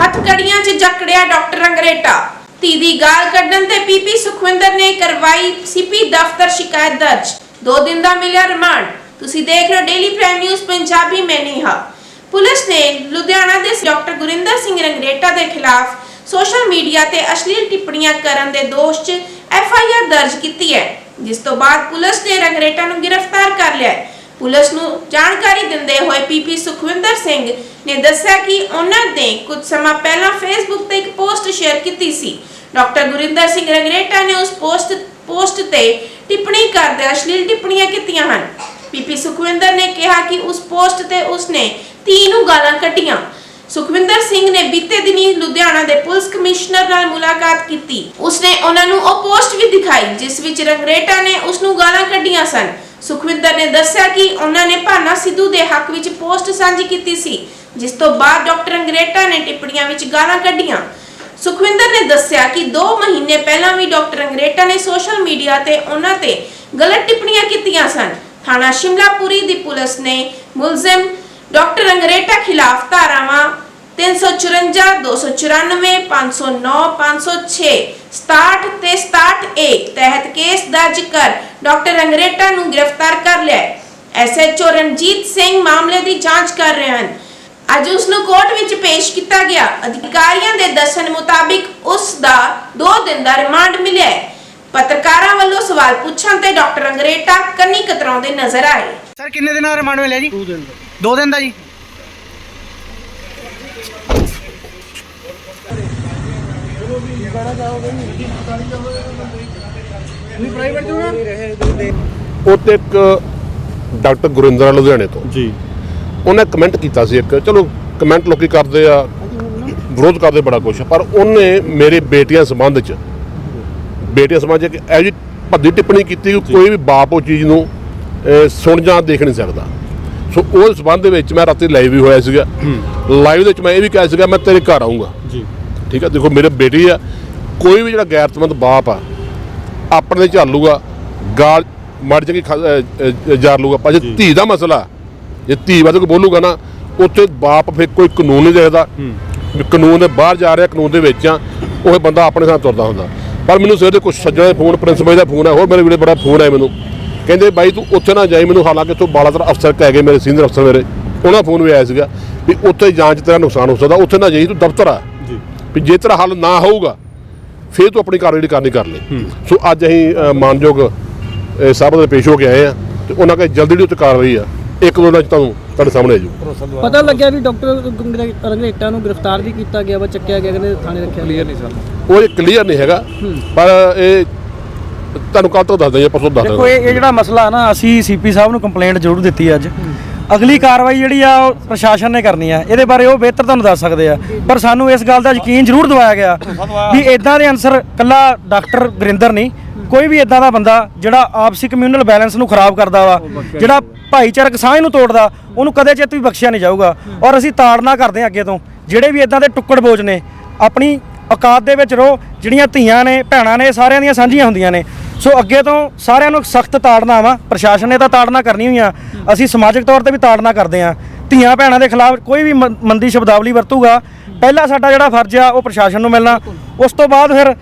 ਹੱਥਕੜੀਆਂ 'ਚ ਜਕੜਿਆ ਡਾਕਟਰ ਅੰਗਰੇਟਾ। ਧੀ ਦੀ ਗਾਲ ਕੱਢਣ ਤੇ ਪੀਪੀ ਸੁਖਵਿੰਦਰ ਨੇ ਕਰਵਾਈ ਸੀਪੀ ਦਫ਼ਤਰ ਸ਼ਿਕਾਇਤ ਦਰਜ। ਦੋ ਦਿਨ ਦਾ ਮਿਲਿਆ ਰਿਮਾਂਡ। ਤੁਸੀਂ ਦੇਖ ਰਹੇ ਹੋ ਡੇਲੀ ਪ੍ਰਾਈਮ ਨਿਊਜ਼ ਪੰਜਾਬੀ, ਮੈਂ ਨੇਹਾ। ਪੁਲਿਸ ਨੇ ਲੁਧਿਆਣਾ ਦੇ ਡਾਕਟਰ ਗੁਰਿੰਦਰ ਸਿੰਘ ਰੰਗਰੇਟਾ ਦੇ ਖਿਲਾਫ ਸੋਸ਼ਲ ਮੀਡੀਆ ਤੇ ਅਸ਼ਲੀਲ ਟਿੱਪਣੀਆਂ ਕਰਨ ਦੇ ਦੋਸ਼ 'ਚ ਐਫ ਆਈ ਆਰ ਦਰਜ ਕੀਤੀ ਹੈ, ਜਿਸ ਤੋਂ ਬਾਅਦ ਪੁਲਿਸ ਨੇ ਰੰਗਰੇਟਾ ਨੂੰ ਗ੍ਰਿਫਤਾਰ ਕਰ ਲਿਆ ਹੈ। ਪੁਲਿਸ ਨੂੰ ਜਾਣਕਾਰੀ ਦਿੰਦੇ ਹੋਏ ਪੀਪੀ ਸੁਖਵਿੰਦਰ ਸਿੰਘ ਨੇ ਦੱਸਿਆ ਕਿ ਉਹਨਾਂ ਨੇ ਕੁਝ ਸਮਾਂ ਪਹਿਲਾਂ ਫੇਸਬੁੱਕ ਤੇ ਇੱਕ ਪੋਸਟ ਸ਼ੇਅਰ ਕੀਤੀ ਸੀ। ਡਾਕਟਰ ਗੁਰਿੰਦਰ ਸਿੰਘ ਰੰਗਰੇਟਾ ਨੇ ਉਸ ਪੋਸਟ ਪੋਸਟ ਤੇ ਟਿੱਪਣੀ ਕਰਦੇ ਅਸ਼ਲੀਲ ਟਿੱਪਣੀਆਂ ਕੀਤੀਆਂ ਹਨ। ਪੀਪੀ ਸੁਖਵਿੰਦਰ ਨੇ ਕਿਹਾ ਕਿ ਉਸ ਪੋਸਟ ਤੇ ਉਸਨੇ ਧੀ ਨੂੰ ਗਾਲਾਂ ਕੱਢੀਆਂ। ਸੁਖਵਿੰਦਰ ਸਿੰਘ ਨੇ ਬੀਤੇ ਦਿਨੀ ਲੁਧਿਆਣਾ ਦੇ ਪੁਲਿਸ ਕਮਿਸ਼ਨਰ ਨਾਲ ਮੁਲਾਕਾਤ ਕੀਤੀ। ਉਸਨੇ ਉਹਨਾਂ ਨੂੰ ਉਹ ਪੋਸਟ ਵੀ ਦਿਖਾਈ, ਜਿਸ ਵਿੱਚ ਰੰਗਰੇਟਾ ਨੇ ਉਸ ਨੂੰ ਗਾਲਾਂ ਕੱਢੀਆਂ ਸਨ। ਸੁਖਵਿੰਦਰ ਨੇ ਦੱਸਿਆ ਕਿ ਉਹਨਾਂ ਨੇ ਭਾਨਾ ਸਿੱਧੂ ਦੇ ਹੱਕ ਵਿੱਚ ਪੋਸਟ ਸਾਂਝੀ ਕੀਤੀ ਸੀ, ਜਿਸ ਤੋਂ ਬਾਅਦ ਡਾਕਟਰ ਰੰਗਰੇਟਾ ਨੇ ਟਿੱਪਣੀਆਂ ਵਿੱਚ ਗਾਲਾਂ ਕੱਢੀਆਂ। ਸੁਖਵਿੰਦਰ ਨੇ ਦੱਸਿਆ ਕਿ 2 ਮਹੀਨੇ ਪਹਿਲਾਂ ਵੀ ਡਾਕਟਰ ਅੰਗਰੇਟਾ ਨੇ ਸੋਸ਼ਲ ਮੀਡੀਆ ਤੇ ਉਹਨਾਂ ਤੇ ਗਲਤ ਟਿੱਪਣੀਆਂ ਕੀਤੀਆਂ ਸਨ। ਥਾਣਾ ਸ਼ਿਮਲਾਪੁਰੀ ਦੀ ਪੁਲਿਸ ਨੇ ਮੁਲਜ਼ਮ ਡਾਕਟਰ ਅੰਗਰੇਟਾ ਖਿਲਾਫ ਧਾਰਾਵਾਂ 354 294 509 506 67 ਤੇ 67 ਏ ਤਹਿਤ ਕੇਸ ਦਰਜ ਕਰ ਡਾਕਟਰ ਅੰਗਰੇਟਾ ਨੂੰ ਗ੍ਰਿਫਤਾਰ ਕਰ ਲਿਆ ਐਸਐਚਓ ਰਣਜੀਤ ਸਿੰਘ ਮਾਮਲੇ ਦੀ ਜਾਂਚ ਕਰ ਰਹੇ ਹਨ। ਅੱਜ ਉਸ ਨੂੰ ਕੋਰਟ ਵਿੱਚ ਪੇਸ਼ ਕੀਤਾ ਗਿਆ। ਅਧਿਕਾਰੀਆਂ ਦੇ ਦੱਸਣ ਮੁਤਾਬਿਕ ਉਸ ਦਾ 2 ਦਿਨ ਦਾ ਰਿਮਾਂਡ ਮਿਲਿਆ ਹੈ। ਪੱਤਰਕਾਰਾਂ ਵੱਲੋਂ ਸਵਾਲ ਪੁੱਛਣ ਤੇ ਡਾਕਟਰ ਅੰਗਰੇਟਾ ਕੰਨੀ ਕਤਰਾਉਂਦੇ ਨਜ਼ਰ ਆਏ। ਸਰ ਕਿੰਨੇ ਦਿਨਾਂ ਦਾ ਰਿਮਾਂਡ ਮਿਲਿਆ ਜੀ? 2 ਦਿਨ ਦਾ। 2 ਦਿਨ ਦਾ ਜੀ? ਉੱਤੇ ਇੱਕ ਡਾਕਟਰ ਗੁਰਿੰਦਰ ਲੁਧਿਆਣੇ ਤੋਂ। ਜੀ। ਉਹਨੇ ਕਮੈਂਟ ਕੀਤਾ ਸੀ ਇੱਕ। ਚਲੋ ਕਮੈਂਟ ਲੋਕੀ ਕਰਦੇ ਆ ਵਿਰੋਧ ਕਰਦੇ ਬੜਾ ਕੁਛ ਪਰ ਉਹਨੇ ਮੇਰੇ ਬੇਟੀਆਂ ਸੰਬੰਧ ਚ ਬੇਟੀਆਂ ਸੰਬੰਧ ਚ ਜਿਹੀ ਭੱਦੀ ਟਿੱਪਣੀ ਕੀਤੀ ਕਿ ਕੋਈ ਵੀ ਬਾਪ ਉਹ ਚੀਜ਼ ਨੂੰ ਸੁਣ ਜਾਂ ਦੇਖ ਨਹੀਂ ਸਕਦਾ। ਸੋ ਉਸ ਸੰਬੰਧ ਦੇ ਵਿੱਚ ਮੈਂ ਰਾਤੀ ਲਾਈਵ ਵੀ ਹੋਇਆ ਸੀਗਾ। ਲਾਈਵ ਦੇ ਵਿੱਚ ਮੈਂ ਇਹ ਵੀ ਕਿਹਾ ਸੀਗਾ ਮੈਂ ਤੇਰੇ ਘਰ ਆਉਂਗਾ ਠੀਕ ਹੈ ਦੇਖੋ ਮੇਰੇ ਬੇਟੀ ਆ ਕੋਈ ਵੀ ਜਿਹੜਾ ਗੈਰਤਮੰਦ ਬਾਪ ਆ ਆਪਣੇ ਤੇ ਝਾਲੂਗਾ ਗਾਲ ਮੜ ਚੰਗੀ ਜਾਰ ਲੂਗਾ ਪਰ ਜੇ। ਧੀ ਦਾ ਮਸਲਾ ਜੇ ਧੀ ਵਾਸਤੇ ਕੋਈ ਬੋਲੂਗਾ ਨਾ ਉੱਥੇ ਬਾਪ ਫਿਰ ਕੋਈ ਕਾਨੂੰਨ ਨਹੀਂ ਦੇਖਦਾ। ਕਾਨੂੰਨ ਦੇ ਬਾਹਰ ਜਾ ਰਿਹਾ ਕਾਨੂੰਨ ਦੇ ਵਿੱਚ ਆ ਉਹ ਬੰਦਾ ਆਪਣੇ ਸਾਥ ਤੁਰਦਾ ਹੁੰਦਾ। ਪਰ ਮੈਨੂੰ ਸਵੇਰੇ ਕੁਝ ਸੱਜਣਾ ਦੇ ਫੋਨ ਪ੍ਰਿੰਸੀਪਲ ਦਾ ਫੋਨ ਹੈ ਹੋਰ ਮੇਰੇ ਵੀਰੇ ਬੜਾ ਫੋਨ ਹੈ ਮੈਨੂੰ। ਕਹਿੰਦੇ ਬਾਈ ਤੂੰ ਉੱਥੇ ਨਾ ਜਾਈ ਮੈਨੂੰ ਹਾਲਾਂਕਿ ਤੋਂ ਬਾਲਾਤਰ ਅਫਸਰ ਕਹਿ ਗਏ ਮੇਰੇ ਸੀਨੀਅਰ ਅਫਸਰ ਮੇਰੇ। ਉਹਨਾਂ ਫੋਨ ਵੀ ਆਇਆ ਸੀਗਾ ਵੀ ਉੱਥੇ ਜਾਂਚ ਤੇਰਾ ਨੁਕਸਾਨ ਹੋ ਸਕਦਾ ਉੱਥੇ ਨਾ ਜਾਈ ਤੂੰ ਦਫ਼ਤਰ ਆ। ਵੀ ਜੇ ਤੇਰਾ ਹੱਲ ਨਾ ਹੋਊਗਾ ਫਿਰ ਤੂੰ ਆਪਣੀ ਕਾਰਵਾਈ ਕਰਨੀ ਕਰ ਲੈ। ਸੋ ਅੱਜ ਅਸੀਂ ਮਾਨਯੋਗ ਸਾਹਿਬ ਦੇ ਪੇਸ਼ ਹੋ ਕੇ ਆਏ ਆ ਤੇ ਉਹਨਾਂ ਕਹੇ ਜਲਦੀ ਉੱਤੇ ਕਾਰਵਾਈ ਆ ਇੱਕ ਦੋ ਦਿਨਾਂ ਚ ਤੁਹਾਨੂੰ ਤੁਹਾਡੇ ਸਾਹਮਣੇ ਆ ਪਤਾ ਲੱਗਿਆ ਵੀ ਡਾਕਟਰ ਰੰਗਰੇਟਾ ਨੂੰ ਗ੍ਰਿਫਤਾਰ ਵੀ ਕੀਤਾ ਗਿਆ ਵਾ ਚੱਕਿਆ ਗਿਆ ਕਹਿੰਦੇ ਥਾਣੇ ਰੱਖਿਆ ਕਲੀਅਰ ਨਹੀਂ ਸਰ। ਉਹ ਇਹ ਕਲੀਅਰ ਨਹੀਂ ਹੈਗਾ ਪਰ ਇਹ ਤੁਹਾਨੂੰ ਕੱਲ ਤੋਂ ਦੱਸ ਦਿੰਦੇ ਪਰਸੋਂ ਦੱਸ ਦੇਖੋ ਦਿੰਦੇ ਇਹ ਇਹ ਜਿਹੜਾ ਮਸਲਾ ਨਾ ਅਸੀਂ ਸੀਪੀ ਸਾਹਿਬ ਨੂੰ ਕੰਪਲੇਂਟ ਜ਼ਰੂਰ ਦਿੱਤੀ ਅੱਜ। ਅਗਲੀ ਕਾਰਵਾਈ ਜਿਹੜੀ ਆ ਉਹ ਪ੍ਰਸ਼ਾਸਨ ਨੇ ਕਰਨੀ ਆ। ਇਹਦੇ ਬਾਰੇ ਉਹ ਬਿਹਤਰ ਤੁਹਾਨੂੰ ਦੱਸ ਸਕਦੇ ਆ। ਪਰ ਸਾਨੂੰ ਇਸ ਗੱਲ ਦਾ ਯਕੀਨ ਜ਼ਰੂਰ ਦਿਵਾਇਆ ਗਿਆ ਵੀ ਇਦਾਂ ਦੇ ਅਨਸਰ ਕੱਲਾ ਡਾਕਟਰ ਗੁਰਿੰਦਰ ਨਹੀਂ, ਕੋਈ ਵੀ ਇਦਾਂ ਦਾ ਬੰਦਾ ਜਿਹੜਾ ਆਪਸੀ ਕਮਿਊਨਲ ਬੈਲੈਂਸ ਨੂੰ ਖਰਾਬ ਕਰਦਾ ਵਾ, ਜਿਹੜਾ ਭਾਈਚਾਰਕ ਸਾਂਝ ਨੂੰ ਤੋੜਦਾ, ਉਹਨੂੰ ਕਦੇ ਚਿੱਤ ਵੀ ਬਖਸ਼ਿਆ ਨਹੀਂ ਜਾਊਗਾ। ਔਰ ਅਸੀਂ ਤਾੜਨਾ ਕਰਦੇ ਹਾਂ ਅੱਗੇ ਤੋਂ। ਜਿਹੜੇ ਵੀ ਇਦਾਂ ਦੇ ਟੁੱਕੜ ਬੋਝ ਨੇ, ਆਪਣੀ ਔਕਾਤ ਦੇ ਵਿੱਚ ਰਹੋ। ਜਿਹੜੀਆਂ ਧੀਆਂ ਨੇ, ਭੈਣਾਂ ਨੇ, ਸਾਰਿਆਂ ਦੀਆਂ ਸਾਂਝੀਆਂ ਹੁੰਦੀਆਂ ਨੇ। ਸੋ ਅੱਗੇ ਤੋਂ ਸਾਰਿਆਂ ਨੂੰ ਸਖਤ ਤਾੜਨਾ ਵਾ, ਪ੍ਰਸ਼ਾਸਨ ਨੇ ਤਾਂ ਤਾੜਨਾ ਕਰਨੀ ਹੋਈ ਆ। ਅਸੀਂ ਸਮਾਜਿਕ ਤੌਰ ਤੇ ਵੀ ਤਾੜਨਾ ਕਰਦੇ ਆ। ਧੀਆਂ ਭੈਣਾਂ ਦੇ ਖਿਲਾਫ ਕੋਈ ਵੀ ਮੰ- ਮੰਦੀ ਸ਼ਬਦਾਵਲੀ ਵਰਤੂਗਾ। ਪਹਿਲਾ ਸਾਡਾ ਜਿਹੜਾ ਫਰਜ਼ ਆ, ਉਹ ਪ੍ਰਸ਼ਾਸਨ ਨੂੰ ਮਿਲਣਾ। ਉਸ ਤੋਂ ਬਾਅਦ ਫਿਰ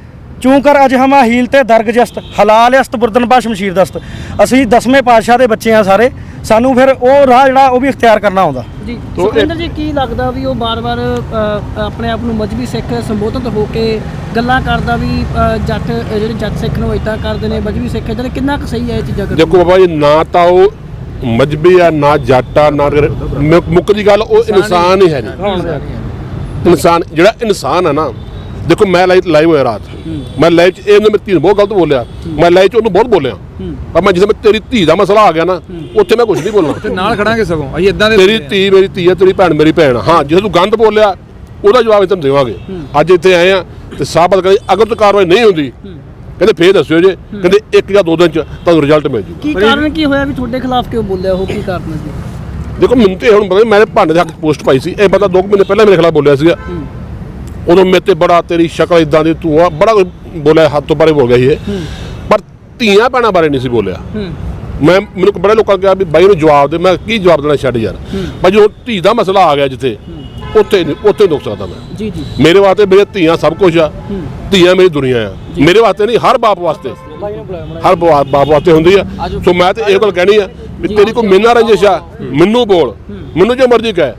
ਚੂੰ ਕਰ ਅਜ ਹਮਾ ਹੀਲ ਤੇ ਦਰਗਜਸਤ ਹਲਾਲ ਅਸਤ ਬੁਰਦਨ ਬਾ ਸ਼ਮਸ਼ੀਰ ਦਸਤ। ਅਸੀਂ ਦਸਵੇਂ ਪਾਤਸ਼ਾਹ ਦੇ ਬੱਚੇ ਆ ਸਾਰੇ ਸਾਨੂੰ ਫਿਰ ਉਹ ਰਾਹ ਜਿਹੜਾ ਉਹ ਵੀ ਇਖਤਿਆਰ ਕਰਨਾ ਆਉਂਦਾ। ਜੀ ਸੁਖਵਿੰਦਰ ਜੀ ਕੀ ਲੱਗਦਾ ਵੀ ਉਹ ਬਾਰ-ਬਾਰ ਆਪਣੇ ਆਪ ਨੂੰ ਮਜਬੀ ਸਿੱਖ ਸੰਬੋਧਿਤ ਹੋ ਕੇ ਗੱਲਾਂ ਕਰਦਾ ਵੀ ਜੱਟ ਜਿਹੜੇ ਜੱਟ ਸਿੱਖ ਨੂੰ ਇਦਾਂ ਕਰਦੇ ਨੇ ਮਜਬੀ ਸਿੱਖ ਇਦਾਂ ਦੇ ਕਿੰਨਾ ਕੁ ਸਹੀ ਹੈ ਇਹ ਚੀਜ਼ਾਂ ਦੇਖੋ ਬਾਬਾ ਜੀ ਨਾ ਤਾਂ ਉਹ ਮਜਬੀ ਆ ਨਾ ਜੱਟ ਆ ਨਾ ਮੁ- ਮੁੱਕ ਦੀ ਗੱਲ ਉਹ ਇਨਸਾਨ ਹੀ ਹੈ ਨਹੀਂ ਇਨਸਾਨ ਜਿਹੜਾ ਇਨਸਾਨ ਹੈ ਨਾ ਦੇਖੋ ਮੈਂ ਲਾਈਵ ਲਾਈਵ ਹੋਇਆ ਰਾਤ। ਮੈਂ ਲਾਈਵ ਚ ਇਹਨੇ ਮੇਰੀ ਧੀ ਬਹੁਤ ਗਲਤ ਬੋਲਿਆ। ਮੈਂ ਲਾਈਵ ਚ ਉਹਨੂੰ ਬਹੁਤ ਬੋਲਿਆ। ਪਰ ਮੈਂ ਜਿਸ ਮੈਂ ਤੇਰੀ ਧੀ ਦਾ ਮਸਲਾ ਆ ਗਿਆ ਨਾ ਉੱਥੇ ਮੈਂ ਕੁਝ ਨਹੀਂ ਬੋਲਣਾ। ਨਾਲ ਖੜਾਂਗੇ ਸਗੋਂ। ਅਸੀਂ ਇਦਾਂ ਦੇ ਤੇਰੀ ਧੀ ਮੇਰੀ ਧੀ ਹੈ ਤੇਰੀ ਭੈਣ ਮੇਰੀ ਭੈਣ। ਹਾਂ ਜੇ ਤੂੰ ਗੰਦ ਬੋਲਿਆ ਉਹਦਾ ਜਵਾਬ ਤੁਹਾਨੂੰ ਦੇਵਾਂਗੇ। ਅੱਜ ਇੱਥੇ ਆਏ ਆ ਤੇ ਸਾਬਤ ਕਹਿੰਦੇ ਅਗਰ ਤੋਂ ਕਾਰਵਾਈ ਨਹੀਂ ਹੁੰਦੀ ਕਹਿੰਦੇ ਫੇਰ ਦੱਸਿਓ ਜੇ ਕਹਿੰਦੇ ਇੱਕ ਜਾਂ ਦੋ ਦਿਨ ਚ ਤੁਹਾਨੂੰ ਰਿਜ਼ਲਟ ਮਿਲ ਜੂਗਾ। ਕੀ ਕਾਰਨ ਕੀ ਹੋਇਆ ਵੀ ਤੁਹਾਡੇ ਖਿਲਾਫ ਕਿਉਂ ਬੋਲਿਆ? ਉਹ ਕੀ ਕਾਰਨ ਹੈ ਜੀ? ਦੇਖੋ ਮੈਨੂੰ ਤੇ ਹੁਣ ਪਤਾ ਮੈਂ ਭਾਂਡੇ ਦੇ ਹੱਥ ਪੋਸਟ ਪਾਈ ਸੀ। ਇਹ ਬੰਦਾ 2 ਮਹੀਨੇ ਪਹਿਲਾਂ ਮੇਰੇ ਖਿਲਾਫ ਬੋਲਿਆ ਸੀਗਾ। ਉਦੋਂ ਮੇਰੇ ਤੇ ਬੜਾ ਤੇਰੀ ਸ਼ਕਲ ਇਦਾਂ ਦੀ ਤੂੰ ਆ ਬੜਾ ਕੁਝ ਬੋਲਿਆ ਹੱਥ ਤੋਂ ਪਰੇ ਬੋਲ ਗਿਆ ਸੀ ਇਹ। ਪਰ ਧੀਆਂ ਭੈਣਾਂ ਬਾਰੇ ਨਹੀਂ ਸੀ ਬੋਲਿਆ। ਮੈਂ ਮੈਨੂੰ ਬੜੇ ਲੋਕਾਂ ਕਿਹਾ ਵੀ ਬਾਈ ਨੂੰ ਜਵਾਬ ਦੇ ਮੈਂ ਕੀ ਜਵਾਬ ਦੇਣਾ ਛੱਡ ਯਾਰ। ਪਰ ਜਦੋਂ ਧੀ ਦਾ ਮਸਲਾ ਆ ਗਿਆ ਜਿੱਥੇ ਉੱਥੇ ਉੱਥੇ ਰੁਕ ਸਕਦਾ ਮੈਂ। ਜੀ ਜੀ। ਮੇਰੇ ਵਾਸਤੇ ਮੇਰੇ ਧੀਆਂ ਸਭ ਕੁਝ ਆ। ਧੀਆਂ ਮੇਰੀ ਦੁਨੀਆ ਆ। ਮੇਰੇ ਵਾਸਤੇ ਨਹੀਂ ਹਰ ਬਾਪ ਵਾਸਤੇ। ਹਰ ਬਾਪ ਵਾਸਤੇ ਹੁੰਦੀ ਆ। ਸੋ ਮੈਂ ਤੇ ਇਹ ਗੱਲ ਕਹਿਣੀ ਆ ਵੀ ਤੇਰੀ ਕੋਈ ਮਿਲਣਾ ਰੰਜਿਸ਼ ਆ। ਮੈਨੂੰ ਬੋਲ। ਮੈਨੂੰ ਜੋ ਮਰਜ਼ੀ ਕਹਿ।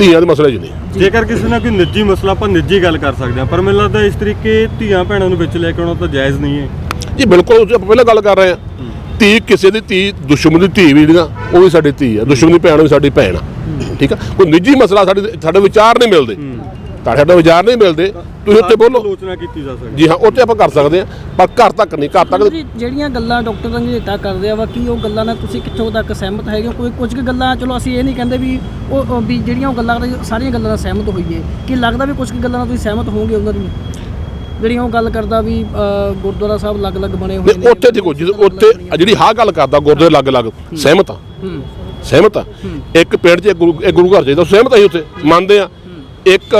ਧੀਆਂ ਦੇ ਮਸਲੇ 'ਚ ਨਹੀਂ। ਜੇਕਰ ਕਿਸੇ ਨਾਲ ਕੋਈ ਨਿੱਜੀ ਮਸਲਾ ਆਪਾਂ ਨਿੱਜੀ ਗੱਲ ਕਰ ਸਕਦੇ ਹਾਂ ਪਰ ਮੈਨੂੰ ਲੱਗਦਾ ਇਸ ਤਰੀਕੇ ਧੀਆਂ ਭੈਣਾਂ ਨੂੰ ਵਿੱਚ ਲੈ ਕੇ ਆਉਣਾ ਤਾਂ ਜਾਇਜ਼ ਨਹੀਂ ਹੈ। ਜੀ ਬਿਲਕੁਲ ਉਹ 'ਚ ਆਪਾਂ ਪਹਿਲਾਂ ਗੱਲ ਕਰ ਰਹੇ ਆ ਧੀ ਕਿਸੇ ਦੀ ਧੀ ਦੁਸ਼ਮਣ ਦੀ ਧੀ ਵੀ ਜਿਹੜੀ ਨਾ ਉਹ ਵੀ ਸਾਡੀ ਧੀ ਆ। ਦੁਸ਼ਮਣ ਦੀ ਭੈਣ ਵੀ ਸਾਡੀ ਭੈਣ ਆ। ਠੀਕ ਆ? ਕੋਈ ਨਿੱਜੀ ਮਸਲਾ ਸਾਡੇ ਸਾਡੇ ਵਿਚਾਰ ਨਹੀਂ ਮਿਲਦੇ। ਤੁਹਾਡੇ ਸਾਡੇ ਵਿਚਾਰ ਨਹੀਂ ਮਿਲਦੇ। ਤੁਸੀਂ ਉੱਤੇ ਬੋਲੋ। ਆਲੋਚਨਾ ਕੀਤੀ ਜਾ ਸਕਦੀ। ਜੀ ਹਾਂ ਉੱਤੇ ਆਪਾਂ ਕਰ ਸਕਦੇ ਆ ਪਰ ਘਰ ਤੱਕ ਨਹੀਂ ਘਰ ਤੱਕ ਜਿਹੜੀਆਂ ਗੱਲਾਂ ਡਾਕਟਰ ਰੰਗੇਟਾ ਕਰਦੇ ਆ ਵਾ ਕੀ ਉਹ ਗੱਲਾਂ ਨਾਲ ਤੁਸੀਂ ਕਿੱਥੋਂ ਤੱਕ ਸਹਿਮਤ ਹੈਗੇ ਹੋ? ਕੋਈ ਕੁਝ ਕੁ ਗੱਲਾਂ ਚਲੋ ਅਸੀਂ ਇਹ ਨਹੀਂ ਕਹਿੰਦੇ ਵੀ ਉਹ ਵੀ ਜਿਹੜੀਆਂ ਉਹ ਗੱਲਾਂ ਕਰਦੇ ਸਾਰੀਆਂ ਗੱਲਾਂ ਨਾਲ ਸਹਿਮਤ ਹੋਈਏ। ਕੀ ਲੱਗਦਾ ਵੀ ਕੁਝ ਕੁ ਗੱਲਾਂ ਨਾਲ ਤੁਸੀਂ ਸਹਿਮਤ ਹੋਵੋਗੇ ਉਹਨਾਂ ਦੀ? ਜਿਹੜੀਆਂ ਉਹ ਗੱਲ ਕਰਦਾ ਵੀ ਗੁਰਦੁਆਰਾ ਸਾਹਿਬ ਅਲੱਗ-ਅਲੱਗ ਬਣੇ ਹੋਏ ਨਹੀਂ, ਉੱਥੇ ਦੇਖੋ ਜਦੋਂ ਉੱਥੇ ਜਿਹੜੀ ਹਾਂ ਗੱਲ ਕਰਦਾ ਗੁਰਦੇ ਅਲੱਗ-ਅਲੱਗ ਸਹਿਮਤ ਆ। ਹੂੰ। ਸਹਿਮਤ ਆ। ਇੱਕ ਪਿੰਡ 'ਚ ਇੱਕ ਗੁਰੂ ਗੁਰੂ ਘਰ ਚਾਹੀਦਾ ਸਹਿਮਤ ਆ ਉੱਥੇ ਮੰਨਦੇ ਆ। ਇੱਕ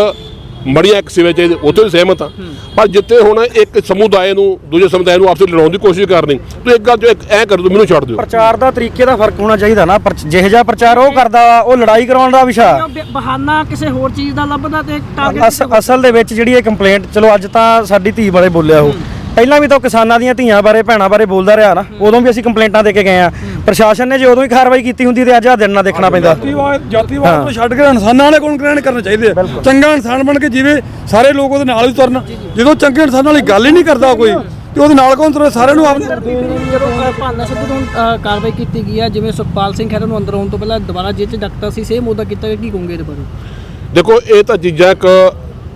ਮੜੀਆਂ ਇੱਕ ਸਿਵੇ ਚਾਹੀਦੇ ਉੱਥੇ ਵੀ ਸਹਿਮਤ ਆ। ਪਰ ਜਿੱਥੇ ਹੁਣ ਇੱਕ ਸਮੁਦਾਇ ਨੂੰ ਦੂਜੇ ਸਮੁਦਾਇ ਨੂੰ ਆਪਸ ਵਿੱਚ ਲੜਾਉਣ ਦੀ ਕੋਸ਼ਿਸ਼ ਕਰਨੀ ਤੂੰ ਇੱਕ ਗੱਲ ਜੋ ਇੱਕ ਐ ਕਰ ਦੋ ਮੈਨੂੰ ਛੱਡ ਦਿਓ। ਪ੍ਰਚਾਰ ਦਾ ਤਰੀਕੇ ਦਾ ਫ਼ਰਕ ਹੋਣਾ ਚਾਹੀਦਾ ਨਾ ਪਰ ਜਿਹੋ ਜਿਹਾ ਪ੍ਰਚਾਰ ਉਹ ਕਰਦਾ ਉਹ ਲੜਾਈ ਕਰਾਉਣ ਦਾ ਵਿਸ਼ਾ ਬਹਾਨਾ ਕਿਸੇ ਹੋਰ ਚੀਜ਼ ਦਾ ਲੱਭਦਾ ਤੇ ਟਾਰਗੇਟ ਅਸਲ ਦੇ ਵਿੱਚ ਜਿਹੜੀ ਇਹ ਕੰਪਲੇਂਟ ਚਲੋ ਅੱਜ ਤਾਂ ਸਾਡੀ ਧੀ ਬਾਰੇ ਬੋਲਿਆ ਉਹ। ਪਹਿਲਾਂ ਵੀ ਤਾਂ ਉਹ ਕਿਸਾਨਾਂ ਦੀਆਂ ਧੀਆਂ ਬਾਰੇ ਭੈਣਾਂ ਬਾਰੇ ਬੋਲਦਾ ਰਿਹਾ ਨਾ ਉਦੋਂ ਵੀ ਅਸੀਂ ਕੰਪਲੇਂਟਾਂ ਦੇ ਕੇ ਗਏ ਆ ਪ੍ਰਸ਼ਾਸਨ ਨੇ ਜੇ ਉਦੋਂ ਹੀ ਕਾਰਵਾਈ ਕੀਤੀ ਹੁੰਦੀ ਤੇ ਅੱਜ ਆ ਦਿਨ ਨਾ ਦੇਖਣਾ ਪੈਂਦਾ। ਜਾਤੀਵਾਦ ਜਾਤੀਵਾਦ ਨੂੰ ਛੱਡ ਕੇ ਇਨਸਾਨਾਂ ਵਾਲੇ ਕੋਲ ਗ੍ਰਹਿਣ ਕਰਨੇ ਚਾਹੀਦੇ ਆ। ਚੰਗਾ ਇਨਸਾਨ ਬਣ ਕੇ ਜਿਵੇਂ ਸਾਰੇ ਲੋਕ ਉਹਦੇ ਨਾਲ ਹੀ ਤੁਰਨ। ਜਦੋਂ ਚੰਗੇ ਇਨਸਾਨ ਵਾਲੀ ਗੱਲ ਹੀ ਨਹੀਂ ਕਰਦਾ ਕੋਈ ਤੇ ਉਹਦੇ ਨਾਲ ਕੌਣ ਤੁਰੇ? ਸਾਰਿਆਂ ਨੂੰ ਆਪ ਜਦੋਂ ਭਾਨਾ ਸਿੱਧੂ ਨੂੰ ਕਾਰਵਾਈ ਕੀਤੀ ਗਈ ਹੈ ਜਿਵੇਂ ਸੁਖਪਾਲ ਸਿੰਘ ਖਹਿਰਾ ਨੂੰ ਅੰਦਰ ਆਉਣ ਤੋਂ ਪਹਿਲਾਂ ਦੁਬਾਰਾ ਜੇਲ੍ਹ 'ਚ ਡਾਕਟਰ ਸੀ ਸੇਮ ਉਹਦਾ ਕੀਤਾ ਕੀ ਕਹੋਗੇ ਇਹਦੇ ਬਾਰੇ? ਦੇਖੋ ਇਹ ਤਾਂ ਚੀਜ਼ਾਂ ਇੱਕ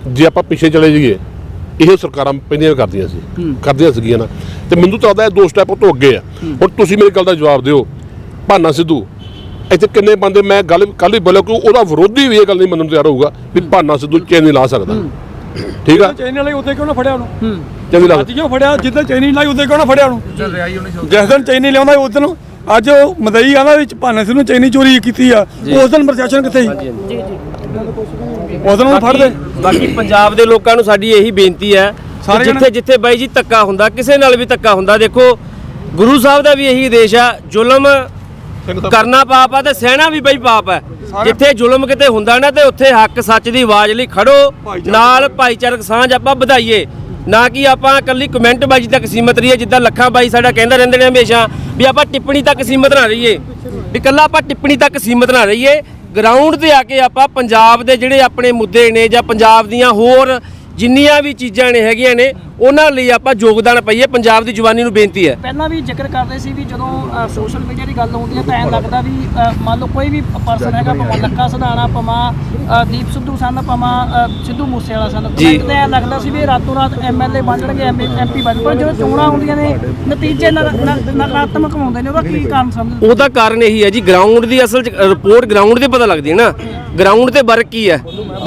ਜੇ ਆਪਾਂ ਪਿੱਛੇ ਚਲੇ ਜਾਈਏ ਇਹ ਸਰਕਾਰਾਂ ਪਹਿਲਾਂ ਵੀ ਕਰਦੀਆਂ ਸੀ। ਕਰਦੀਆਂ ਸੀਗੀਆਂ ਨਾ। ਤੇ ਮੈਨੂੰ ਤਾਂ ਲੱਗਦਾ ਇਹ ਦੋ ਸਟੈਪ ਤੋਂ ਅੱਗੇ ਆ। ਹੁਣ ਤੁਸੀਂ ਮੇਰੀ ਗੱਲ ਦਾ ਜਵਾਬ ਦਿਓ। ਭਾਨਾ ਸਿੱਧੂ ਇੱਥੇ ਕਿੰਨੇ ਬੰਦੇ ਮੈਂ ਗੱਲ ਕੱਲ ਹੀ ਬੋਲਿਆ ਕਿ ਉਹਦਾ ਵਿਰੋਧੀ ਵੀ ਇਹ ਗੱਲ ਨਹੀਂ ਮੰਨਣ ਨੂੰ ਤਿਆਰ ਹੋਊਗਾ ਵੀ ਭਾਨਾ ਸਿੱਧੂ ਚੈਨ ਨਹੀਂ ਲਾ ਸਕਦਾ। ਠੀਕ ਆ? ਚੈਨੀ ਵਾਲੇ ਉੱਤੇ ਕਿਉਂ ਨਾ ਫੜਿਆ ਉਹਨੂੰ? ਚੈਨ ਨਹੀਂ ਲਾ ਅੱਜ ਕਿਉਂ ਫੜਿਆ? ਜਿੱਦਾਂ ਚੈਨੀ ਲਾਈ ਉੱਤੇ ਕਿਉਂ ਨਾ ਫੜਿਆ ਉਹਨੂੰ? ਜਿਸ ਦਿਨ ਚੈਨੀ ਲਿਆਉਂਦਾ ਉਸ ਦਿਨ ਅੱਜ ਉਹ ਮਦਈ ਆਂਦਾ ਵਿੱਚ ਭਾਨੇ ਸਿੰਘ ਨੂੰ ਚੈਨੀ ਚੋਰੀ ਕੀਤੀ ਆ। ਉਸ ਦਿਨ ਪ੍ਰਸ਼ਾਸਨ ਕਿੱਥੇ ਸੀ? ਜੀ ਜੀ। ਉਹਨੂੰ ਫੜਦੇ। ਬਾਕੀ ਪੰਜਾਬ ਦੇ ਲੋਕਾਂ ਨੂੰ ਸਾਡੀ ਇਹੀ ਬੇਨਤੀ ਹੈ ਕਿ ਜਿੱਥੇ ਜਿੱਥੇ ਬਾਈ ਜੀ ਧੱਕਾ ਹੁੰਦਾ ਕਿਸੇ ਨਾਲ ਵੀ ਧੱਕਾ ਹੁੰਦਾ ਦੇਖੋ ਗੁਰੂ ਸਾਹਿਬ ਦਾ ਵੀ ਇਹੀ ਆਦੇਸ਼ ਆ ਜ਼ੁਲਮ ਕਰਨਾ ਪਾਪ ਆ ਤੇ ਸਹਿਣਾ ਵੀ ਬਈ ਪਾਪ ਹੈ। ਜਿੱਥੇ ਜ਼ੁਲਮ ਕਿਤੇ ਹੁੰਦਾ ਨਾ ਤੇ ਉੱਥੇ ਹੱਕ ਸੱਚ ਦੀ ਆਵਾਜ਼ ਲਈ ਖੜੋ ਨਾਲ ਭਾਈਚਾਰਕ ਸਾਂਝ ਆਪਾਂ ਵਧਾਈਏ। ਨਾ ਕਿ ਆਪਾਂ ਇਕੱਲੀ ਕਮੈਂਟ ਬਾਜੀ ਤੱਕ ਸੀਮਤ ਰਹੀਏ ਜਿੱਦਾਂ ਲੱਖਾਂ ਬਾਈ ਸਾਡਾ ਕਹਿੰਦਾ ਰਹਿੰਦੇ ਨੇ ਹਮੇਸ਼ਾ ਵੀ ਆਪਾਂ ਟਿੱਪਣੀ ਤੱਕ ਸੀਮਤ ਨਾ ਰਹੀਏ। ਵੀ ਇਕੱਲਾ ਆਪਾਂ ਟਿੱਪਣੀ ਤੱਕ ਸੀਮਤ ਨਾ ਰਹੀਏ ਗਰਾਊਂਡ ਤੇ ਆ ਕੇ ਆਪਾਂ ਪੰਜਾਬ ਦੇ ਜਿਹੜੇ ਆਪਣੇ ਮੁੱਦੇ ਨੇ ਜਾਂ ਪੰਜਾਬ ਦੀਆਂ ਹੋਰ ਜਿੰਨੀਆਂ ਵੀ ਚੀਜ਼ਾਂ ਨੇ ਹੈਗੀਆਂ ਨੇ ਉਹਨਾਂ ਲਈ ਆਪਾਂ ਯੋਗਦਾਨ ਪਾਈਏ। ਪੰਜਾਬ ਦੀ ਜਵਾਨੀ ਨੂੰ ਬੇਨਤੀ ਹੈ। ਪਹਿਲਾਂ ਵੀ ਜ਼ਿਕਰ ਕਰਦੇ ਸੀ ਵੀ ਜਦੋਂ ਸੋਸ਼ਲ ਮੀਡੀਆ ਦੀ ਗੱਲ ਹੁੰਦੀ ਹੈ ਤਾਂ ਐਂ ਲੱਗਦਾ ਵੀ ਮੰਨ ਲਓ ਕੋਈ ਵੀ ਪਰਸਨ ਹੈਗਾ ਭਾਵੇਂ ਲੱਖਾ ਸਧਾਣਾ ਭਾਵੇਂ ਦੀਪ ਸਿੱਧੂ ਸਨ ਭਾਵੇਂ ਸਿੱਧੂ ਮੂਸੇਵਾਲਾ ਸਨ। ਤੇ ਐਂ ਲੱਗਦਾ ਸੀ ਵੀ ਇਹ ਰਾਤੋਂ ਰਾਤ ਐਮਐਲਏ ਬਣ ਜਾਣਗੇ ਐਮਪੀ ਬਣ ਪਰ ਜਦੋਂ ਚੋਣਾਂ ਹੁੰਦੀਆਂ ਨੇ ਨਤੀਜੇ ਨਕਾਰਾਤਮਕ ਆਉਂਦੇ ਨੇ ਉਹਦਾ ਕੀ ਕਾਰਨ ਸਮਝਦੇ ਉਹਦਾ ਕਾਰਨ ਇਹੀ ਹੈ ਜੀ ਗਰਾਊਂਡ ਦੀ ਅਸਲ ਚ ਰਿਪੋਰਟ ਗਰਾਊਂਡ ਤੇ ਪਤਾ ਲੱਗਦੀ ਹੈ ਨਾ। ਗਰਾਊਂਡ ਤੇ ਵਰਕ ਕੀ ਹੈ?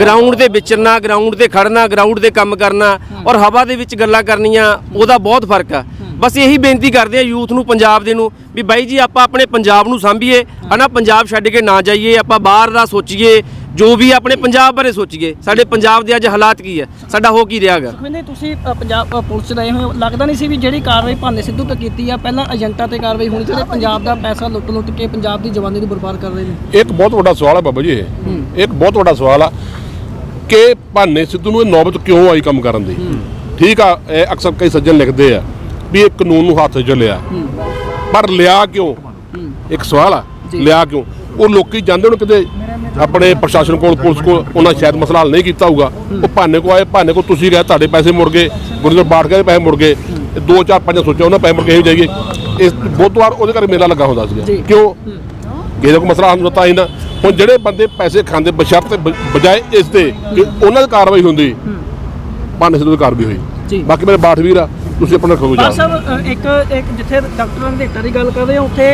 ਗਰਾਊਂਡ ਤੇ ਵਿਚਰਨਾ ਗਰਾਊਂਡ ਤੇ ਖੜਨਾ ਗਰਾਊਂਡ ਤੇ ਕੰਮ ਕਰਨਾ ਔਰ ਹਵਾ ਦੇ ਵਿੱਚ ਗੱਲਾਂ ਕਰਨੀਆਂ ਉਹਦਾ ਬਹੁਤ ਫ਼ਰਕ ਆ। ਬਸ ਇਹੀ ਬੇਨਤੀ ਕਰਦੇ ਆ ਯੂਥ ਨੂੰ ਪੰਜਾਬ ਦੇ ਨੂੰ ਵੀ ਬਾਈ ਜੀ ਆਪਾਂ ਆਪਣੇ ਪੰਜਾਬ ਨੂੰ ਸਾਂਭੀਏ ਹਨਾ ਪੰਜਾਬ ਛੱਡ ਕੇ ਨਾ ਜਾਈਏ ਆਪਾਂ ਬਾਹਰ ਦਾ ਸੋਚੀਏ ਜੋ ਵੀ ਆਪਣੇ ਪੰਜਾਬ ਬਾਰੇ ਸੋਚੀਏ। ਸਾਡੇ ਪੰਜਾਬ ਦੇ ਅੱਜ ਹਾਲਾਤ ਕੀ ਹੈ ਸਾਡਾ ਹੋ ਕੀ ਰਿਹਾਗਾ? ਸੁਖਵਿੰਦਰ ਤੁਸੀਂ ਪੰਜਾਬ ਪੁਲਿਸ ਰਹੇ ਹੋ। ਲੱਗਦਾ ਨਹੀਂ ਸੀ ਵੀ ਜਿਹੜੀ ਕਾਰਵਾਈ ਭਾਨੇ ਸਿੱਧੂ ਤੇ ਕੀਤੀ ਆ ਪਹਿਲਾਂ ਏਜੰਟਾਂ ਤੇ ਕਾਰਵਾਈ ਹੋਣੀ ਚਾਹੀਦੀ ਪੰਜਾਬ ਦਾ ਪੈਸਾ ਲੁੱਟ ਲੁੱਟ ਕੇ ਪੰਜਾਬ ਦੀ ਜਵਾਨੀ ਨੂੰ ਬਰਬਾਦ ਕਰ ਰਹੇ ਨੇ। ਇੱਕ ਬਹੁਤ ਵੱਡਾ ਸਵਾਲ ਹੈ ਬਾਬਾ ਜੀ ਇਹ। ਇੱਕ ਬਹੁਤ ਵੱਡਾ ਸਵਾਲ ਆ। ਕਿ ਭਾਨੇ ਸਿੱਧੂ ਨੂੰ ਇਹ ਨੌਬਤ ਕਿਉਂ ਆਈ ਕੰਮ ਕਰਨ ਦੀ? ਠੀਕ ਆ ਇਹ ਅਕਸਰ ਕਈ ਸੱਜਣ ਲਿਖਦੇ ਆ ਵੀ ਇਹ ਕਾਨੂੰਨ ਨੂੰ ਹੱਥ 'ਚ ਲਿਆ। ਪਰ ਲਿਆ ਕਿਉਂ? ਇੱਕ ਸਵਾਲ ਆ ਲਿਆ ਕਿਉਂ? ਉਹ ਲੋਕੀ ਜਾਂਦੇ ਹੁਣ ਕਿਤੇ ਆਪਣੇ ਪ੍ਰਸ਼ਾਸਨ ਕੋਲ ਪੁਲਿਸ ਕੋਲ ਉਹਨਾਂ ਸ਼ਾਇਦ ਮਸਲਾ ਹੱਲ ਨਹੀਂ ਕੀਤਾ ਹੋਊਗਾ। ਉਹ ਭਾਨੇ ਕੋ ਆਏ ਭਾਨੇ ਕੋ ਤੁਸੀਂ ਗਏ ਤੁਹਾਡੇ ਪੈਸੇ ਮੁੜ ਗਏ ਗੁਰਦੁਆਰਾ ਬਾਠ ਕੇ ਪੈਸੇ ਮੁੜ ਗਏ। ਦੋ ਚਾਰ ਪੰਜ ਸੋਚਿਆ ਉਹਨਾਂ ਪੈਸੇ ਮੁੜ ਕੇ ਹੀ ਜਾਈਏ। ਇਸ ਬੁੱਧਵਾਰ ਉਹਦੇ ਘਰ ਮੇਲਾ ਲੱਗਾ ਹੁੰਦਾ ਸੀਗਾ। ਕਿਉਂ? ਕਿਸੇ ਕੋ ਮਸਲਾ ਹੁੰਦਾ ਹੀ ਨਾ ਹੁਣ ਜਿਹੜੇ ਬੰਦੇ ਪੈਸੇ ਖਾਂਦੇ ਬਸ਼ਰਤੇ ਬਜਾਏ ਇਸ ਦੇ ਕਿ ਉਹਨਾਂ ਦੀ ਕਾਰਵਾਈ ਹੁੰਦੀ ਭਾਨੇ ਸਿੱਧੂ ਦੀ ਕਾਰਵਾਈ। ਹੋਈ ਬਾਕੀ ਮੇਰੇ ਬਾਠ ਵੀਰ ਆ ਤੁਸੀਂ ਆਪਣਾ ਬਸ ਜਾ ਸਾਹਿਬ ਇੱਕ ਇੱਕ ਜਿੱਥੇ ਡਾਕਟਰ ਰੰਧੇਟਾ ਦੀ ਗੱਲ ਕਰਦੇ ਆ ਉੱਥੇ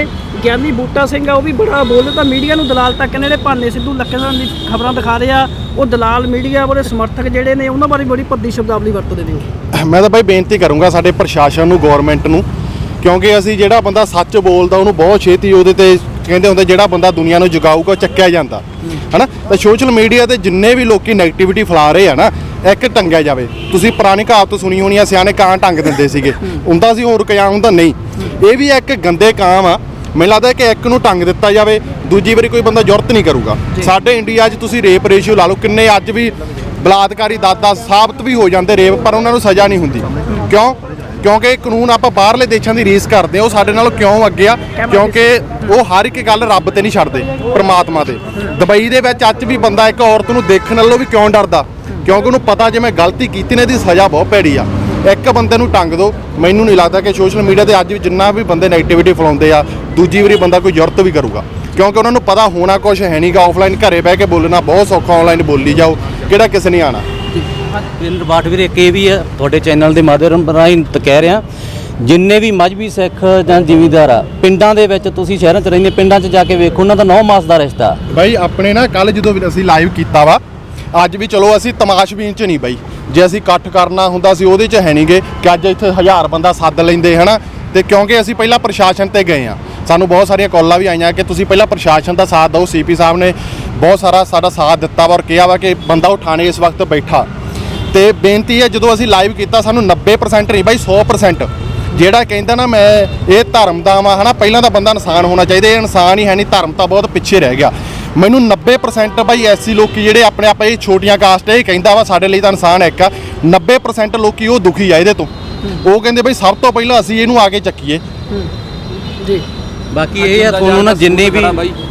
ਗਿਆਨੀ ਬੂਟਾ ਸਿੰਘ ਆ ਉਹ ਵੀ ਬੜਾ ਬੋਲਦਾ ਤਾਂ ਮੀਡੀਆ ਨੂੰ ਦਲਾਲ ਤੱਕ ਨੇ ਭਾਨੇ ਸਿੱਧੂ ਲੱਖੇ ਸਰਾਂ ਦੀ ਖਬਰਾਂ ਦਿਖਾ ਰਹੇ ਆ ਉਹ ਦਲਾਲ ਮੀਡੀਆ ਵਾਲੇ ਸਮਰਥਕ ਜਿਹੜੇ ਨੇ ਉਹਨਾਂ ਬਾਰੇ ਬੜੀ ਭੱਦੀ ਸ਼ਬਦਾਵਲੀ ਵਰਤਦੇ ਨੇ। ਮੈਂ ਤਾਂ ਭਾਈ ਬੇਨਤੀ ਕਰੂੰਗਾ ਸਾਡੇ ਪ੍ਰਸ਼ਾਸਨ ਨੂੰ ਗਵਰਨਮੈਂਟ ਨੂੰ ਕਿਉਂਕਿ ਅਸੀਂ ਜਿਹੜਾ ਬੰਦਾ ਸੱਚ ਬੋਲਦਾ ਉਹਨੂੰ ਬਹੁਤ ਛੇਤੀ ਉਹਦੇ ਤੇ ਕਹਿੰਦੇ ਹੁੰਦੇ ਜਿਹੜਾ ਬੰਦਾ ਦੁਨੀਆ ਨੂੰ ਜਗਾਊਗਾ ਉਹ ਚੱਕਿਆ ਜਾਂਦਾ। ਹਨਾ? ਤਾਂ ਸੋਸ਼ਲ ਮੀਡੀਆ ਤੇ ਜਿੰਨੇ ਵੀ ਲੋਕੀ 네ਗੇਟਿਵਿਟੀ ਫੈਲਾ ਰਹੇ ਆ ਨਾ ਇੱਕ ਟੰਗਿਆ ਜਾਵੇ। ਤੁਸੀਂ ਪੁਰਾਣੀ ਕਹਾਵਤ ਸੁਣੀ ਹੋਣੀ ਆ ਸਿਆਣੇ ਕਾਂ ਟੰਗ ਦਿੰਦੇ ਸੀਗੇ। ਹੁੰਦਾ ਸੀ ਹੋਰ ਕਿਆ ਹੁੰਦਾ ਨਹੀਂ। ਇਹ ਵੀ ਇੱਕ ਗੰਦੇ ਕਾਮ ਆ। ਮੈਨੂੰ ਲੱਗਦਾ ਕਿ ਇੱਕ ਨੂੰ ਟੰਗ ਦਿੱਤਾ ਜਾਵੇ ਦੂਜੀ ਵਾਰੀ ਕੋਈ ਬੰਦਾ ਜ਼ਰੂਰਤ ਨਹੀਂ ਕਰੂਗਾ। ਸਾਡੇ ਇੰਡੀਆ 'ਚ ਤੁਸੀਂ ਰੇਪ ਰੇਸ਼ੀਓ ਲਾ ਲਓ ਕਿੰਨੇ ਅੱਜ ਵੀ ਬਲਾਤਕਾਰੀ ਦਾਦਾ ਸਾਬਤ ਵੀ ਹੋ ਜਾਂਦੇ ਰੇਪ ਪਰ ਉਹਨਾਂ ਨੂੰ ਸਜ਼ਾ ਨਹੀਂ ਹੁੰਦੀ। ਕਿਉਂ? ਕਿਉਂਕਿ ਕਾਨੂੰਨ ਆਪਾਂ ਬਾਹਰਲੇ ਦੇਸ਼ਾਂ ਦੀ ਰੀਸ ਕਰਦੇ ਆ ਉਹ ਸਾਡੇ ਨਾਲੋਂ ਕਿਉਂ ਅੱਗੇ ਆ? ਕਿਉਂਕਿ ਉਹ ਹਰ ਇੱਕ ਗੱਲ ਰੱਬ ਤੇ ਨਹੀਂ ਛੱਡਦੇ ਪ੍ਰਮਾਤਮਾ ਤੇ। ਦੁਬਈ ਦੇ ਵਿੱਚ ਅੱਜ ਵੀ ਬੰਦਾ ਇੱਕ ਔਰਤ ਨੂੰ ਦੇਖਣ ਨਾਲੋਂ ਵੀ ਕਿਉਂ ਡਰਦਾ? ਕਿਉਂਕਿ ਉਹਨੂੰ ਪਤਾ ਜੇ ਮੈਂ ਗਲਤੀ ਕੀਤੀ ਨੇ ਇਹਦੀ ਸਜ਼ਾ ਬਹੁਤ ਭੈੜੀ ਆ। ਇੱਕ ਬੰਦੇ ਨੂੰ ਟੰਗ ਦੋ ਮੈਨੂੰ ਨਹੀਂ ਲੱਗਦਾ ਕਿ ਸੋਸ਼ਲ ਮੀਡੀਆ ਤੇ ਅੱਜ ਵੀ ਜਿੰਨਾ ਵੀ ਬੰਦੇ ਨੈਗੇਟਿਵਿਟੀ ਫੈਲਾਉਂਦੇ ਆ ਦੂਜੀ ਵਾਰੀ ਬੰਦਾ ਕੋਈ ਜ਼ਰੂਰਤ ਵੀ ਕਰੂਗਾ। ਕਿਉਂਕਿ ਉਹਨਾਂ ਨੂੰ ਪਤਾ ਹੋਣਾ ਕੁਝ ਹੈ ਨਹੀਂਗਾ ਆਫਲਾਈਨ ਘਰੇ ਬਹਿ ਕੇ ਬੋਲਣਾ ਬਹੁਤ ਸੌਖਾ ਆਨਲਾਈਨ ਬੋਲੀ ਜਾਓ ਕਿਹੜਾ ਕਿਸੇ ਨੇ ਆਣਾ ਪਿੰਡ ਬਾਠ ਵੀਰੇ, ਇੱਕ ਵੀ ਹੈ ਤੁਹਾਡੇ ਚੈਨਲ ਦੇ ਮਾਧਿਅਮ ਰਾਹੀਂ ਤਾਂ ਕਹਿ ਰਿਹਾ, ਜਿੰਨੇ ਵੀ ਮਜਬੀ ਸਿੱਖ ਜਾਂ ਜ਼ਿਮੀਂਦਾਰ ਆ, ਪਿੰਡਾਂ ਦੇ ਵਿੱਚ ਤੁਸੀਂ ਸ਼ਹਿਰਾਂ 'ਚ ਰਹਿੰਦੇ, ਪਿੰਡਾਂ 'ਚ ਜਾ ਕੇ ਵੇਖੋ, ਉਹਨਾਂ ਦਾ 9 ਮਾਸ ਦਾ ਰਿਸ਼ਤਾ। ਬਾਈ, ਆਪਣੇ ਨਾ ਕੱਲ ਜਦੋਂ ਵੀ ਅਸੀਂ ਲਾਈਵ ਕੀਤਾ ਵਾ, ਅੱਜ ਵੀ ਚਲੋ ਅਸੀਂ ਤਮਾਸ਼ਬੀਨ ਚ ਨਹੀਂ ਬਾਈ। ਜੇ ਅਸੀਂ ਇਕੱਠ ਕਰਨਾ ਹੁੰਦਾ ਸੀ, ਉਹਦੇ ਚ ਹੈ ਨਹੀਂਗੇ ਕਿ ਅੱਜ ਇੱਥੇ ਹਜ਼ਾਰ ਬੰਦਾ ਸੱਦ ਲੈਂਦੇ, ਹਨਾ? ਤੇ ਕਿਉਂਕਿ ਅਸੀਂ ਪਹਿਲਾਂ ਪ੍ਰਸ਼ਾਸਨ ਤੇ ਗਏ ਆ। ਸਾਨੂੰ ਬਹੁਤ ਸਾਰੀਆਂ ਕਾਲਾਂ ਵੀ ਆਈਆਂ ਕਿ ਤੁਸੀਂ ਪਹਿਲਾਂ ਪ੍ਰਸ਼ਾਸਨ ਦਾ ਸਾਥ ਦਿਓ ਸੀਪੀ ਸਾਹਿਬ ਨੇ ਬਹੁਤ ਸਾਰਾ ਸਾਡਾ ਸਾਥ ਦਿੱਤਾ ਵਾ ਔਰ ਕਿਹਾ ਵਾ ਕਿ ਬੰਦਾ ਉਹ ਥਾਣੇ ਇਸ ਵਕਤ ਬੈਠਾ। ਤੇ ਬੇਨਤੀ ਹੈ ਜਦੋਂ ਅਸੀਂ ਲਾਈਵ ਕੀਤਾ ਸਾਨੂੰ 90% ਨਹੀਂ ਬਾਈ 100% ਜਿਹੜਾ ਕਹਿੰਦਾ ਨਾ ਮੈਂ ਇਹ ਧਰਮ ਦਾ ਵਾਂ, ਹਨਾ, ਪਹਿਲਾਂ ਤਾਂ ਬੰਦਾ ਇਨਸਾਨ ਹੋਣਾ ਚਾਹੀਦਾ, ਇਹ ਇਨਸਾਨ ਹੀ ਹੈ ਨਹੀਂ, ਧਰਮ ਤਾਂ ਬਹੁਤ ਪਿੱਛੇ ਰਹਿ ਗਿਆ। ਮੈਨੂੰ 90% ਬਾਈ ਐਸੀ ਲੋਕੀ ਜਿਹੜੇ ਆਪਣੇ ਆਪ, ਇਹ ਛੋਟੀਆਂ ਕਾਸਟ ਇਹ ਕਹਿੰਦਾ ਵਾ, ਸਾਡੇ ਲਈ ਤਾਂ ਇਨਸਾਨ ਇੱਕ ਆ। 90% ਲੋਕੀ ਉਹ ਦੁਖੀ ਆ ਇਹਦੇ ਤੋਂ। ਉਹ ਕਹਿੰਦੇ ਬਈ ਸਭ ਤੋਂ ਪਹਿਲਾਂ ਅਸੀਂ ਇਹਨੂੰ ਆ ਕੇ ਚੱਕੀਏ। ਜੀ। ਬਾਕੀ ਇਹ ਆ ਤੁਹਾਨੂੰ ਨਾ ਜਿੰਨੇ ਵੀ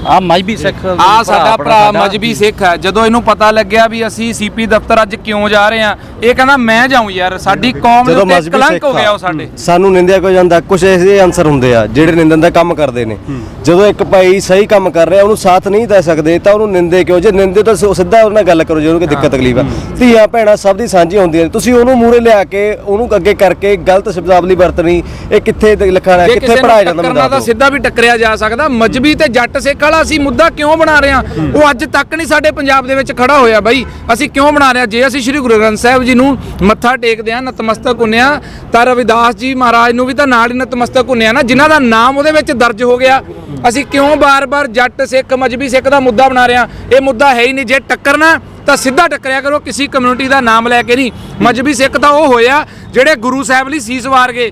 ਆ ਮਜਬੀ ਸਿੱਖ ਆ ਸਾਡਾ ਭਰਾ ਮਜਬੀ ਸਿੱਖ ਹੈ। ਜਦੋਂ ਇਹਨੂੰ ਪਤਾ ਲੱਗਿਆ ਵੀ ਅਸੀਂ ਸੀਪੀ ਦਫ਼ਤਰ ਅੱਜ ਕਿਉਂ ਜਾ ਰਹੇ ਆ ਇਹ ਕਹਿੰਦਾ ਮੈਂ ਜਾਉਂ ਯਾਰ ਸਾਡੀ ਕੌਮ ਦੇ ਉੱਤੇ ਕਲੰਕ ਹੋ ਗਿਆ ਉਹ ਸਾਡੇ। ਸਾਨੂੰ ਨਿੰਦਿਆ ਕੋ ਜਾਂਦਾ? ਕੁਝ ਐਸੇ ਆਨਸਰ ਹੁੰਦੇ ਆ ਜਿਹੜੇ ਨਿੰਦਨ ਦਾ ਕੰਮ ਕਰਦੇ ਨੇ। ਜਦੋਂ ਇੱਕ ਭਾਈ ਸਹੀ ਕੰਮ ਕਰ ਰਿਹਾ ਉਹਨੂੰ ਸਾਥ ਨਹੀਂ ਦੇ ਸਕਦੇ ਤਾਂ ਉਹਨੂੰ ਨਿੰਦੇ ਕਿਉਂ? ਜੇ ਨਿੰਦੇ ਤਾਂ ਸਿੱਧਾ ਉਹਦੇ ਨਾਲ ਗੱਲ ਕਰੋ ਜਦੋਂ ਕੋਈ ਦਿੱਕਤ ਤਕਲੀਫ ਆ। ਧੀਆਂ ਭੈਣਾਂ ਸਭ ਦੀ ਸਾਂਝੀ ਹੁੰਦੀਆਂ ਨੇ ਤੁਸੀਂ ਉਹਨੂੰ ਮੂਰੇ ਲਿਆ ਕੇ ਉਹਨੂੰ ਅੱਗੇ ਕਰਕੇ ਗਲਤ ਸ਼ਬਦਾਵਲੀ ਵਰਤਣੀ ਇਹ ਕਿੱਥੇ ਲਿਖਣਾ ਕਿੱਥੇ ਪੜਾਇਆ ਜਾਂਦਾ ਦਿਓ। ਸਿੱਧਾ ਵੀ ਟੱਕਰਿਆ ਜਾ ਸਕਦਾ। ਮਜਬੀ ਤੇ ਜੱਟ ਸਿੱਖ ਵਾਲਾ ਅਸੀਂ ਮੁੱਦਾ ਕਿਉਂ ਬਣਾ ਰਹੇ ਆ ਉਹ ਅੱਜ ਤੱਕ ਨਹੀਂ ਸਾਡੇ ਪੰਜਾਬ ਦੇ ਵਿੱਚ ਖੜਾ ਹੋਇਆ ਬਾਈ। ਅਸੀਂ ਕਿਉਂ ਬਣਾ ਰਹੇ ਹਾਂ? ਜੇ ਅਸੀਂ ਸ੍ਰੀ ਗੁਰੂ ਗ੍ਰੰਥ ਸਾਹਿਬ ਜੀ ਨੂੰ ਮੱਥਾ ਟੇਕਦੇ ਆ ਨਤਮਸਤਕ ਹੁੰਨੇ ਆ ਤਾਂ ਰਵਿਦਾਸ ਜੀ ਮਹਾਰਾਜ ਨੂੰ ਵੀ ਤਾਂ ਨਾਲ ਹੀ ਨਤਮਸਤਕ ਹੁੰਨੇ ਆ ਨਾ ਜਿਨ੍ਹਾਂ ਦਾ ਨਾਮ ਉਹਦੇ ਵਿੱਚ ਦਰਜ ਹੋ ਗਿਆ। ਅਸੀਂ ਕਿਉਂ ਬਾਰ-ਬਾਰ ਜੱਟ ਸਿੱਖ ਮਜਬੀ ਸਿੱਖ ਦਾ ਮੁੱਦਾ ਬਣਾ ਰਹੇ ਆ ਇਹ ਮੁੱਦਾ ਹੈ ਹੀ ਨਹੀਂ। ਜੇ ਟੱਕਰਨਾ ਤਾਂ ਸਿੱਧਾ ਟੱਕਰਿਆ ਕਰੋ ਕਿਸੇ ਕਮਿਊਨਿਟੀ ਦਾ ਨਾਮ ਲੈ ਕੇ ਨਹੀਂ। ਮਜਬੀ ਸਿੱਖ ਤਾਂ ਉਹ ਹੋਇਆ ਜਿਹੜੇ ਗੁਰੂ ਸਾਹਿਬ ਲਈ ਸੀਸ ਵਾਰ ਗਏ।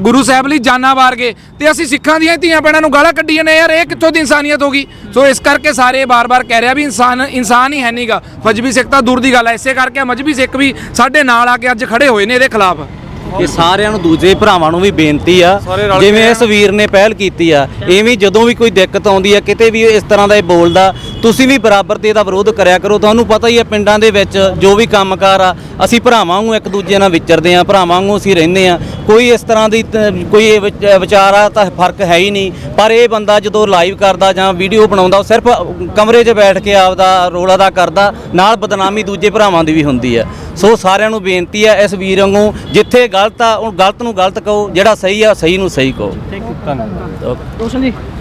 ਗੁਰੂ ਸਾਹਿਬ ਲਈ ਜਾਨਾਂ ਵਾਰ ਗਏ ਤੇ ਅਸੀਂ ਸਿੱਖਾਂ ਦੀਆਂ ਹੀ ਧੀਆਂ ਭੈਣਾਂ ਨੂੰ ਗਾਲਾਂ ਕੱਢੀਆਂ ਨੇ ਯਾਰ, ਇਹ ਕਿੱਥੋਂ ਦੀ ਇਨਸਾਨੀਅਤ ਹੋ ਗਈ? ਸੋ ਇਸ ਕਰਕੇ ਸਾਰੇ ਬਾਰ-ਬਾਰ ਕਹਿ ਰਿਹਾ ਵੀ ਇਨਸਾਨ ਇਨਸਾਨ ਹੀ ਹੈ ਨਹੀਂਗਾ ਮਜਬੀ ਸਿੱਖ ਤਾਂ ਦੂਰ ਦੀ ਗੱਲ ਹੈ। ਇਸੇ ਕਰਕੇ ਮਜਬੀ ਸਿੱਖ ਵੀ ਸਾਡੇ ਨਾਲ ਆ ਕੇ ਅੱਜ ਖੜੇ ਹੋਏ ਨੇ ਇਹਦੇ ਖਿਲਾਫ। ਇਹ ਸਾਰਿਆਂ ਨੂੰ ਦੂਜੇ ਭਰਾਵਾਂ ਨੂੰ ਵੀ ਬੇਨਤੀ ਆ ਜਿਵੇਂ ਇਸ ਵੀਰ ਨੇ ਪਹਿਲ ਕੀਤੀ ਆ ਐਵੇਂ ਜਦੋਂ ਵੀ ਕੋਈ ਦਿੱਕਤ ਆਉਂਦੀ ਆ ਕਿਤੇ ਵੀ ਇਸ ਤਰ੍ਹਾਂ ਦਾ ਇਹ ਬੋਲਦਾ ਤੁਸੀਂ ਵੀ ਬਰਾਬਰ ਤੇ ਇਹਦਾ ਵਿਰੋਧ ਕਰਿਆ ਕਰੋ। ਤੁਹਾਨੂੰ ਪਤਾ ਹੀ ਆ ਪਿੰਡਾਂ ਦੇ ਵਿੱਚ ਜੋ ਵੀ ਕੰਮਕਾਰ ਆ ਅਸੀਂ ਭਰਾਵਾਂ ਨੂੰ ਇੱਕ ਦੂਜੇ ਨਾਲ ਵਿਚਰਦੇ ਆ ਭਰਾਵਾਂ ਨੂੰ ਅਸੀਂ ਰਹਿੰਦੇ ਆ। ਕੋਈ ਇਸ ਤਰ੍ਹਾਂ ਦੀ ਤ- ਕੋਈ ਵਿਚਾਰ ਆ ਤਾਂ ਫ਼ਰਕ ਹੈ ਹੀ ਨਹੀਂ। ਪਰ ਇਹ ਬੰਦਾ ਜਦੋਂ ਲਾਈਵ ਕਰਦਾ ਜਾਂ ਵੀਡੀਓ ਬਣਾਉਂਦਾ ਉਹ ਸਿਰਫ ਕਮਰੇ 'ਚ ਬੈਠ ਕੇ ਆਪਦਾ ਰੋਲ ਅਦਾ ਕਰਦਾ ਨਾਲ ਬਦਨਾਮੀ ਦੂਜੇ ਭਰਾਵਾਂ ਦੀ ਵੀ ਹੁੰਦੀ ਆ। ਸੋ ਸਾਰਿਆਂ ਨੂੰ ਬੇਨਤੀ ਆ ਇਸ ਵੀਰ ਵਾਂਗੂ ਜਿੱਥੇ ਗਲਤ ਆ ਉਹ ਗਲਤ ਨੂੰ ਗਲਤ ਕਹੋ ਜਿਹੜਾ ਸਹੀ ਆ ਸਹੀ ਨੂੰ ਸਹੀ ਕਹੋ। ਰੋਸ਼ਨ ਜੀ।